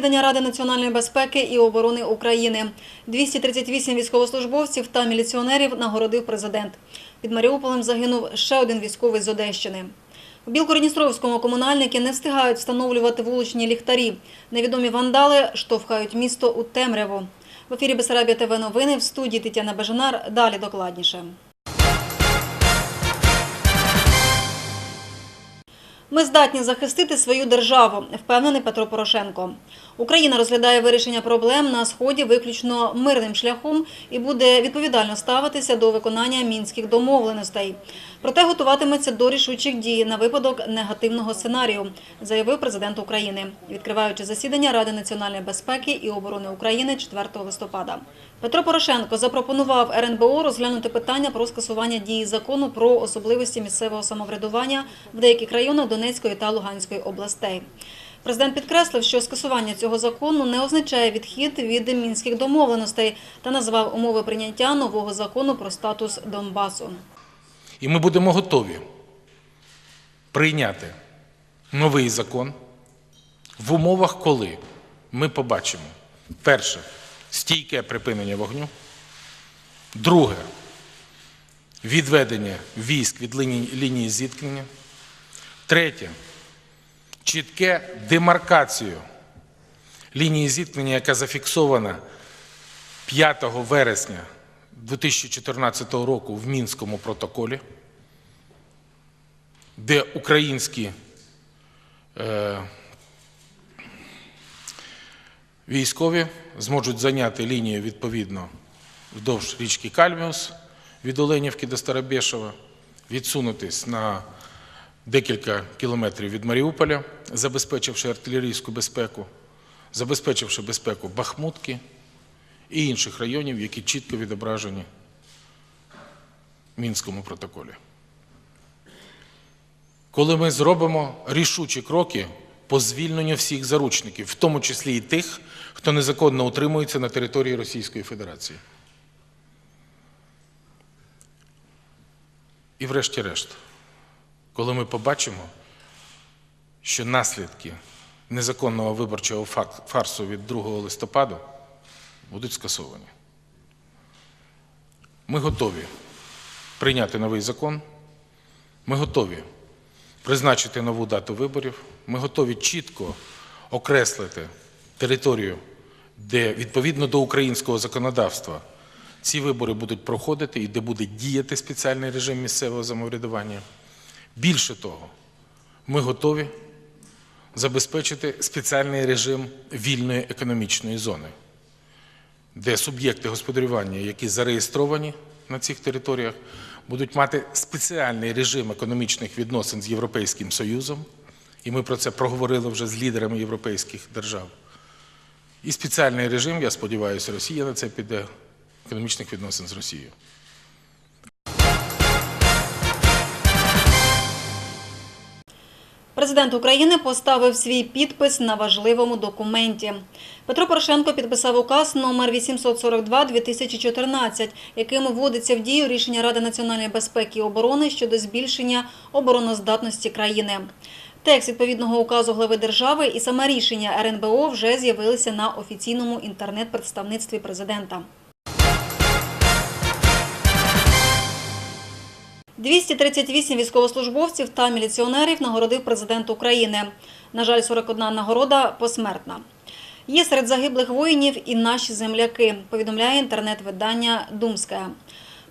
засідання Ради національної безпеки і оборони України. 238 військовослужбовців та міліціонерів нагородив президент. Під Маріуполем загинув ще один військовий з Одещини. У Білгородністровському комунальники не встигають встановлювати вуличні ліхтарі. Невідомі вандали штовхають місто у темряву. В ефірі Бесарабія ТВ новини в студії Тетяна Бежанар. Далі докладніше. Ми здатні захистити свою державу, впевнений Петро Порошенко. Україна розглядає вирішення проблем на сході виключно мирним шляхом і буде відповідально ставитися до виконання мінських домовленостей. Проте готуватиметься до рішучих дій на випадок негативного сценарію, заявив президент України, відкриваючи засідання Ради національної безпеки і оборони України 4 листопада. Петро Порошенко запропонував РНБО розглянути питання про скасування дії закону про особливості місцевого самоврядування в деяких районах Донецької та Луганської областей. Президент підкреслив, що скасування цього закону не означає відхід від мінських домовленостей та назвав умови прийняття нового закону про статус Донбасу. І ми будемо готові прийняти новий закон в умовах, коли ми побачимо перше стійке припинення вогню, друге відведення військ від лінії, зіткнення, третє. Чітке демаркацію. Лінії зіткнення, яка зафіксована 5 вересня 2014 року в Мінському протоколі, де українські е, військові зможуть зайняти лінію відповідно вдовж річки Кальміус від Оленівки до Старобєшева, відсунутись на декілька кілометрів від Маріуполя, забезпечивши артилерійську безпеку, забезпечивши безпеку Бахмутки і інших районів, які чітко відображені в Мінському протоколі. Коли ми зробимо рішучі кроки по звільненню всіх заручників, в тому числі і тих, хто незаконно утримується на території Російської Федерації. І врешті-решт, коли ми побачимо, що наслідки незаконного виборчого фарсу від 2 листопаду будуть скасовані. Ми готові прийняти новий закон. Ми готові призначити нову дату виборів. Ми готові чітко окреслити територію, де відповідно до українського законодавства ці вибори будуть проходити і де буде діяти спеціальний режим місцевого самоврядування. Більше того, ми готові забезпечити спеціальний режим вільної економічної зони де суб'єкти господарювання, які зареєстровані на цих територіях, будуть мати спеціальний режим економічних відносин з Європейським Союзом, і ми про це проговорили вже з лідерами європейських держав. І спеціальний режим, я сподіваюся, Росія на це піде економічних відносин з Росією. Президент України поставив свій підпис на важливому документі. Петро Порошенко підписав указ номер 842-2014, яким вводиться в дію рішення Ради національної безпеки і оборони щодо збільшення обороноздатності країни. Текст відповідного указу глави держави і саме рішення РНБО вже з'явилися на офіційному інтернет-представництві президента. 238 військовослужбовців та міліціонерів нагородив президент України. На жаль, 41 нагорода посмертна. Є серед загиблих воїнів і наші земляки, повідомляє інтернет-видання Думське.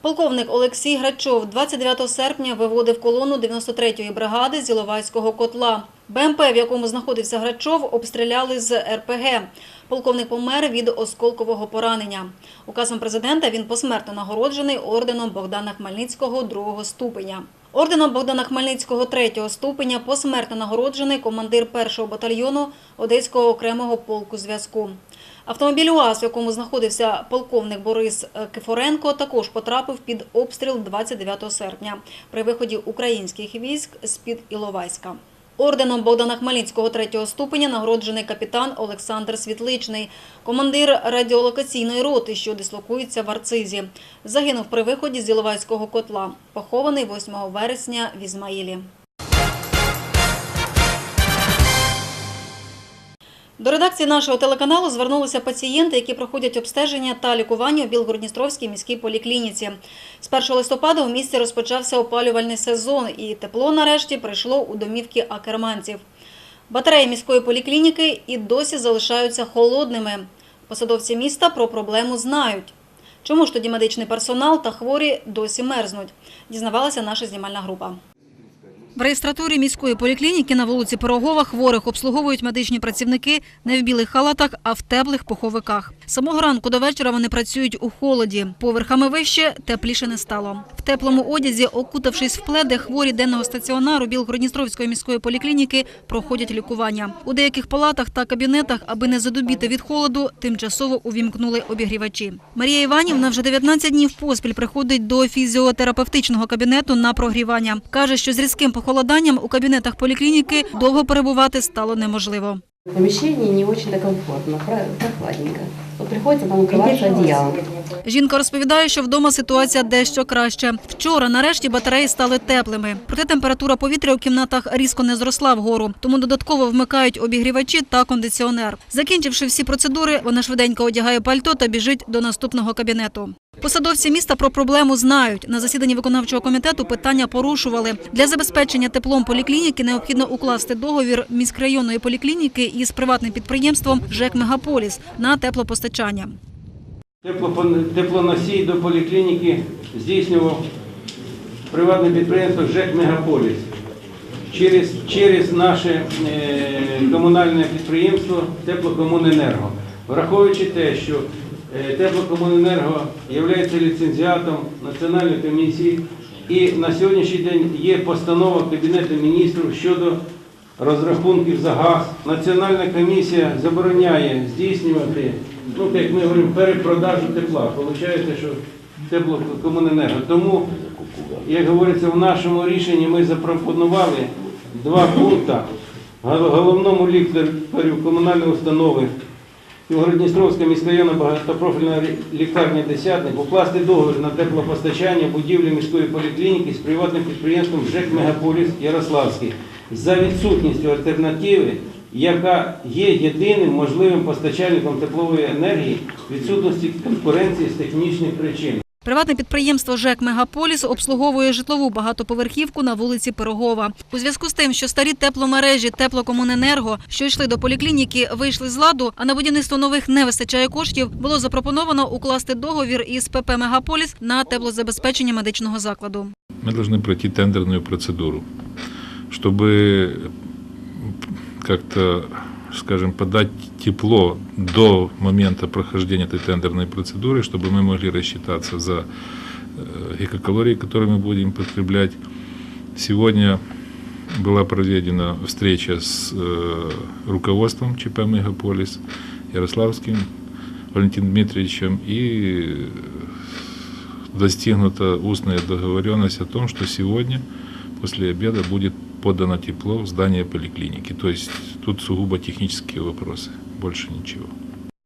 Полковник Олексій Грачов 29 серпня виводив колону 93-ї бригади з Іловайського котла. БМП, в якому знаходився Грачов, обстріляли з РПГ. Полковник помер від осколкового поранення. Указом президента він посмертно нагороджений орденом Богдана Хмельницького другого ступеня. Орденом Богдана Хмельницького третього ступеня посмертно нагороджений командир першого батальйону Одеського окремого полку зв'язку. Автомобіль УАЗ, в якому знаходився полковник Борис е, Кифоренко, також потрапив під обстріл 29 серпня при виході українських військ з-під Іловайська. Орденом Богдана Хмельницького третього ступеня нагороджений капітан Олександр Світличний, командир радіолокаційної роти, що дислокується в Арцизі. Загинув при виході з Іловайського котла, похований 8 вересня в Ізмаїлі. До редакції нашого телеканалу звернулися пацієнти, які проходять обстеження та лікування у Білгородністровській міській поліклініці. З 1 листопада у місті розпочався опалювальний сезон, і тепло нарешті прийшло у домівки акерманців. Батареї міської поліклініки і досі залишаються холодними. Посадовці міста про проблему знають. Чому ж тоді медичний персонал та хворі досі мерзнуть? Дізнавалася наша знімальна група. В реєстратурі міської поліклініки на вулиці Пирогова хворих обслуговують медичні працівники не в білих халатах, а в теплих пуховиках. Самого ранку до вечора вони працюють у холоді. Поверхами вище тепліше не стало. В теплому одязі, окутавшись в пледи, хворі денного стаціонару Білгородністровської міської поліклініки проходять лікування. У деяких палатах та кабінетах, аби не задубіти від холоду, тимчасово увімкнули обігрівачі. Марія Іванівна вже 19 днів поспіль приходить до фізіотерапевтичного кабінету на прогрівання. Каже, що з різким похолоданням у кабінетах поліклініки довго перебувати стало неможливо. В помещении не очень-то комфортно, про- прохладненько. Вот приходится нам укрываться одеялом. Жінка розповідає, що вдома ситуація дещо краще. Вчора нарешті батареї стали теплими. Проте температура повітря у кімнатах різко не зросла вгору, тому додатково вмикають обігрівачі та кондиціонер. Закінчивши всі процедури, вона швиденько одягає пальто та біжить до наступного кабінету. Посадовці міста про проблему знають. На засіданні виконавчого комітету питання порушували. Для забезпечення теплом поліклініки необхідно укласти договір міськрайонної поліклініки із приватним підприємством ЖЕК Мегаполіс на теплопостачання. Теплоносій до поліклініки здійснював приватне підприємство ЖЕК Мегаполіс. Через, через наше е, комунальне підприємство Теплокомуненерго. Враховуючи те, що Теплокомуненерго є ліцензіатом Національної комісії, і на сьогоднішній день є постанова Кабінету міністрів щодо розрахунків за газ. Національна комісія забороняє здійснювати, ну як ми говоримо, перепродажу тепла. Получається, що теплокомуненерго. Тому, як говориться, в нашому рішенні ми запропонували два пункти. Головному лікарю комунальної установи Білгородністровська міськрайонна багатопрофільна лікарня «Десятник» укласти договір на теплопостачання будівлі міської поліклініки з приватним підприємством ЖЕК Мегаполіс Ярославський за відсутністю альтернативи, яка є єдиним можливим постачальником теплової енергії, відсутності конкуренції з технічних причин. Приватне підприємство ЖЕК Мегаполіс обслуговує житлову багатоповерхівку на вулиці Пирогова. У зв'язку з тим, що старі тепломережі Теплокомуненерго, що йшли до поліклініки, вийшли з ладу, а на будівництво нових не вистачає коштів, було запропоновано укласти договір із ПП Мегаполіс на теплозабезпечення медичного закладу. мы должны пройти тендерную процедуру, чтобы как-то, скажем, подать тепло до момента прохождения этой тендерной процедуры, чтобы мы могли рассчитаться за э, гигакалории, которые мы будем потреблять. Сегодня была проведена встреча с э, руководством ЧП «Мегаполис» Ярославским Валентином Дмитриевичем и достигнута устная договоренность о том, что сегодня после обеда будет подано тепло в здание поликлиники. То есть тут сугубо технические вопросы, больше ничего.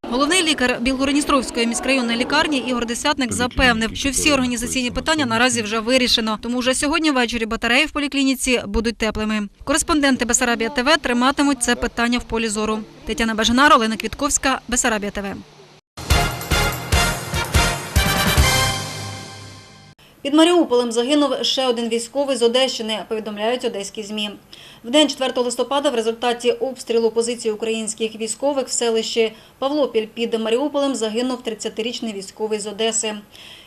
Головний лікар Білгородністровської міськрайонної лікарні Ігор Десятник запевнив, що всі організаційні питання наразі вже вирішено. Тому вже сьогодні ввечері батареї в поліклініці будуть теплими. Кореспонденти Бесарабія ТВ триматимуть це питання в полі зору. Тетяна Бажанар, Олена Квітковська, Бесарабія ТВ. Під Маріуполем загинув ще один військовий з Одещини, повідомляють одеські ЗМІ. В день 4 листопада в результаті обстрілу позиції українських військових в селищі Павлопіль під Маріуполем загинув 30-річний військовий з Одеси.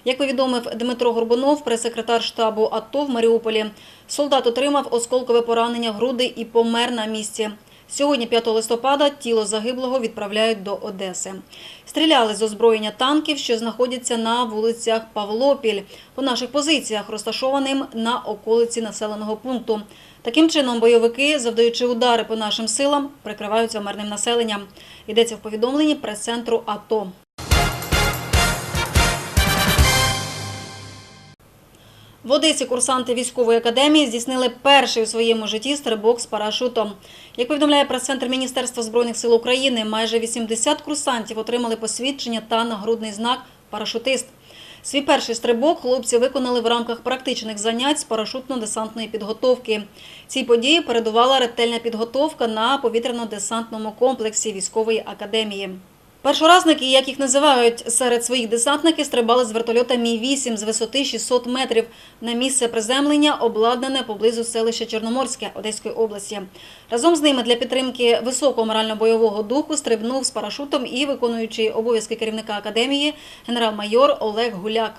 Як повідомив Дмитро Горбунов, прес-секретар штабу АТО в Маріуполі, солдат отримав осколкове поранення груди і помер на місці. Сьогодні, 5 листопада, тіло загиблого відправляють до Одеси. Стріляли з озброєння танків, що знаходяться на вулицях Павлопіль, по наших позиціях, розташованим на околиці населеного пункту. Таким чином, бойовики, завдаючи удари по нашим силам, прикриваються мирним населенням. Йдеться в повідомленні прес-центру АТО. В Одесі курсанти військової академії здійснили перший у своєму житті стрибок з парашутом. Як повідомляє прес-центр Міністерства збройних сил України, майже 80 курсантів отримали посвідчення та нагрудний знак парашутист. Свій перший стрибок хлопці виконали в рамках практичних занять з парашутно-десантної підготовки. Цій події передувала ретельна підготовка на повітряно-десантному комплексі військової академії. Першоразники, як їх називають серед своїх десантників, стрибали з вертольота Мі-8 з висоти 600 метрів на місце приземлення, обладнане поблизу селища Чорноморське Одеської області. Разом з ними для підтримки високого морально-бойового духу стрибнув з парашутом і виконуючий обов'язки керівника академії генерал-майор Олег Гуляк.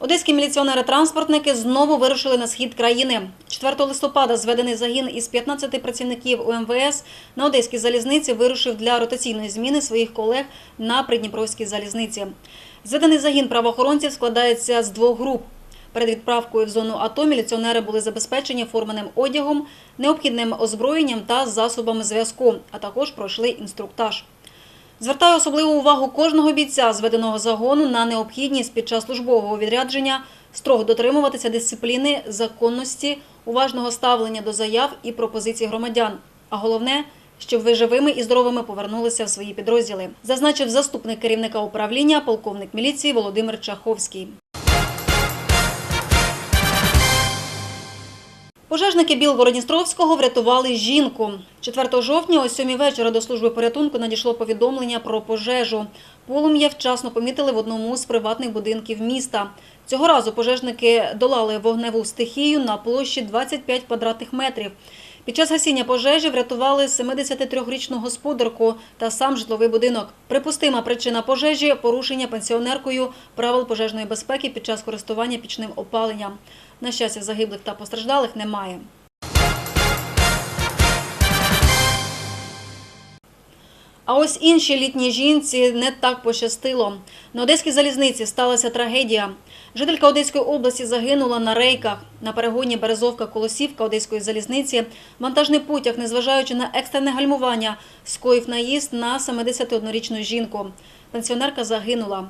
Одеські міліціонери-транспортники знову вирушили на схід країни. 4 листопада зведений загін із 15 працівників УМВС на Одеській залізниці вирушив для ротаційної зміни своїх колег на Придніпровській залізниці. Зведений загін правоохоронців складається з двох груп. Перед відправкою в зону АТО міліціонери були забезпечені форменим одягом, необхідним озброєнням та засобами зв'язку, а також пройшли інструктаж. Звертаю особливу увагу кожного бійця зведеного загону на необхідність під час службового відрядження строго дотримуватися дисципліни, законності, уважного ставлення до заяв і пропозицій громадян. А головне, щоб ви живими і здоровими повернулися в свої підрозділи, зазначив заступник керівника управління, полковник міліції Володимир Чаховський. Пожежники Білгородністровського врятували жінку. 4 жовтня о 7 вечора до служби порятунку надійшло повідомлення про пожежу. Полум'я вчасно помітили в одному з приватних будинків міста. Цього разу пожежники долали вогневу стихію на площі 25 квадратних метрів. Під час гасіння пожежі врятували 73-річну господарку та сам житловий будинок. Припустима причина пожежі – порушення пенсіонеркою правил пожежної безпеки під час користування пічним опаленням. На щастя, загиблих та постраждалих немає. А ось іншій літній жінці не так пощастило. На Одеській залізниці сталася трагедія. Жителька Одеської області загинула на рейках. На перегоні Березовка-Колосівка Одеської залізниці вантажний потяг, незважаючи на екстрене гальмування, скоїв наїзд на 71-річну жінку. Пенсіонерка загинула.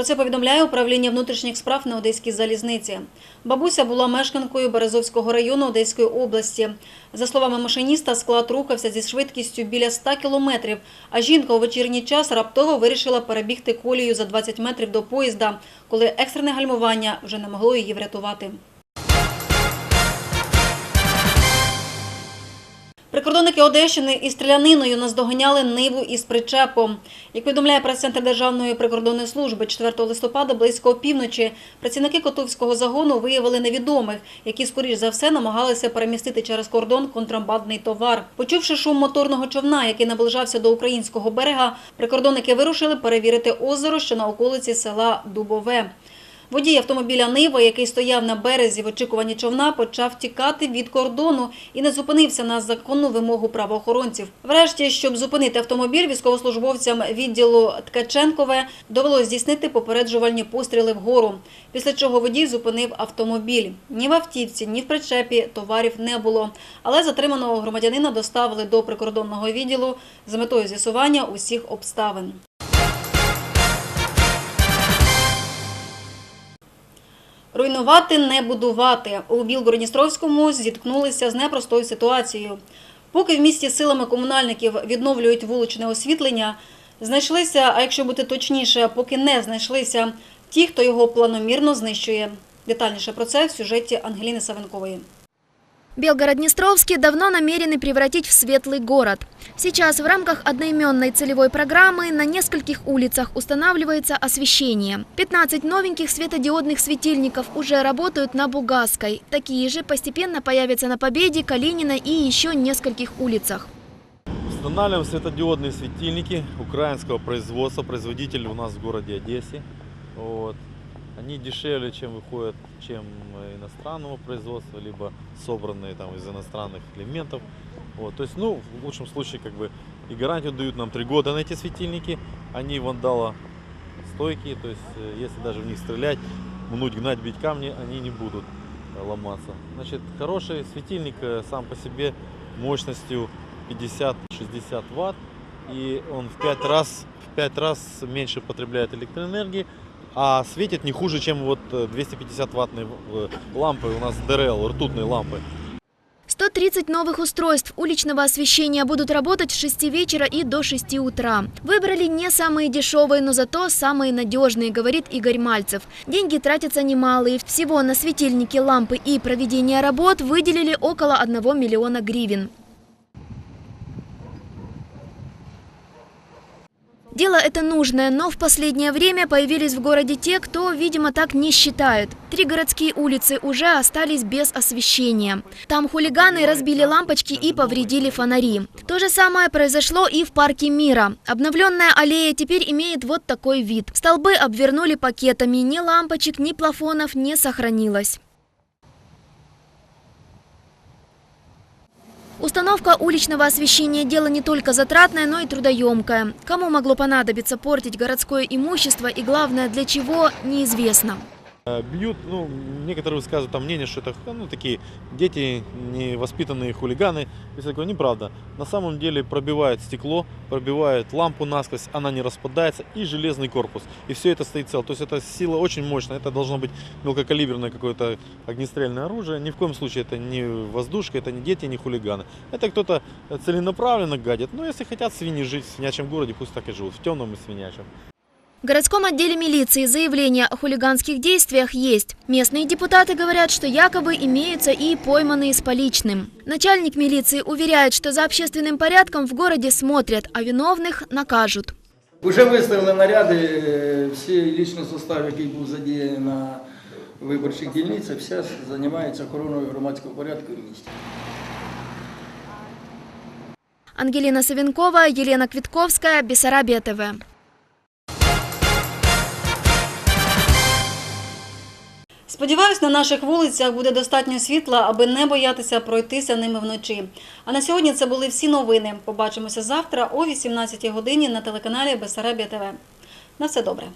Про це повідомляє управління внутрішніх справ на Одеській залізниці. Бабуся була мешканкою Березовського району Одеської області. За словами машиніста, склад рухався зі швидкістю біля 100 кілометрів, а жінка у вечірній час раптово вирішила перебігти колію за 20 метрів до поїзда, коли екстрене гальмування вже не могло її врятувати. Прикордонники Одещини із стріляниною наздоганяли ниву із причепом. Як повідомляє прес-центр Державної прикордонної служби, 4 листопада близько опівночі працівники Котовського загону виявили невідомих, які, скоріш за все, намагалися перемістити через кордон контрабандний товар. Почувши шум моторного човна, який наближався до українського берега, прикордонники вирушили перевірити озеро, що на околиці села Дубове. Водій автомобіля Нива, який стояв на березі в очікуванні човна, почав тікати від кордону і не зупинився на законну вимогу правоохоронців. Врешті, щоб зупинити автомобіль, військовослужбовцям відділу Ткаченкове довелося здійснити попереджувальні постріли вгору. Після чого водій зупинив автомобіль. Ні в автівці, ні в причепі товарів не було. Але затриманого громадянина доставили до прикордонного відділу з метою з'ясування усіх обставин. Руйнувати не будувати. У Білгородністровському зіткнулися з непростою ситуацією. Поки в місті силами комунальників відновлюють вуличне освітлення, знайшлися, а якщо бути точніше, поки не знайшлися ті, хто його планомірно знищує. Детальніше про це в сюжеті Ангеліни Савенкової. Белгород-Днестровский давно намерены превратить в светлый город. Сейчас в рамках одноименной целевой программы на нескольких улицах устанавливается освещение. 15 новеньких светодиодных светильников уже работают на Бугасской. Такие же постепенно появятся на Победе, Калинина и еще нескольких улицах. Устанавливаем светодиодные светильники украинского производства, производитель у нас в городе Одессе. Вот. Они дешевле, чем выходят, чем иностранного производства, либо собранные там из иностранных элементов. Вот. То есть, ну, в лучшем случае, как бы и гарантию дают нам три года на эти светильники. Они вандала стойкие, то есть, э, если даже в них стрелять, мнуть, гнать, бить камни, они не будут э, ломаться. Значит, хороший светильник э, сам по себе мощностью 50-60 ватт, и он в 5 раз, в 5 раз меньше потребляет электроэнергии, а светит не хуже, чем вот э, 250 ваттные э, лампы у нас ДРЛ, ртутные лампы. 130 новых устройств уличного освещения будут работать с 6 вечера и до 6 утра. Выбрали не самые дешевые, но зато самые надежные, говорит Игорь Мальцев. Деньги тратятся немалые. Всего на светильники, лампы и проведение работ выделили около 1 миллиона гривен. Дело это нужное, но в последнее время появились в городе те, кто, видимо, так не считают. Три городские улицы уже остались без освещения. Там хулиганы разбили лампочки и повредили фонари. То же самое произошло и в парке Мира. Обновленная аллея теперь имеет вот такой вид. Столбы обвернули пакетами, ни лампочек, ни плафонов не сохранилось. Установка уличного освещения – дело не только затратное, но и трудоемкое. Кому могло понадобиться портить городское имущество и, главное, для чего – неизвестно. Э, Бьют, ну, некоторые высказывают там мнение, что это ну, такие дети, невоспитанные хулиганы. Все такое неправда. На самом деле пробивает стекло, пробивает лампу насквозь, она не распадается, и железный корпус. И все это стоит цело. То есть эта сила очень мощная. Это должно быть мелкокалиберное какое-то огнестрельное оружие. Ни в коем случае это не воздушка, это не дети, не хулиганы. Это кто-то целенаправленно гадит. Но если хотят свиньи жить в свинячьем городе, пусть так и живут, в темном и свинячьем. В городском отделе милиции заявления о хулиганских действиях есть. Местные депутаты говорят, что якобы имеются и пойманные с поличным. Начальник милиции уверяет, что за общественным порядком в городе смотрят, а виновных накажут. Уже виставили наряди, е, всі лічний состав, який був задіяний на виборчих дільницях, все займається охороною громадського порядку в місті. Ангелина Савенкова, Елена Квитковская, Бессарабия ТВ. Сподіваюсь, на наших вулицях буде достатньо світла, аби не боятися пройтися ними вночі. А на сьогодні це були всі новини. Побачимося завтра о 18 годині на телеканалі Бесарабія ТВ. На все добре.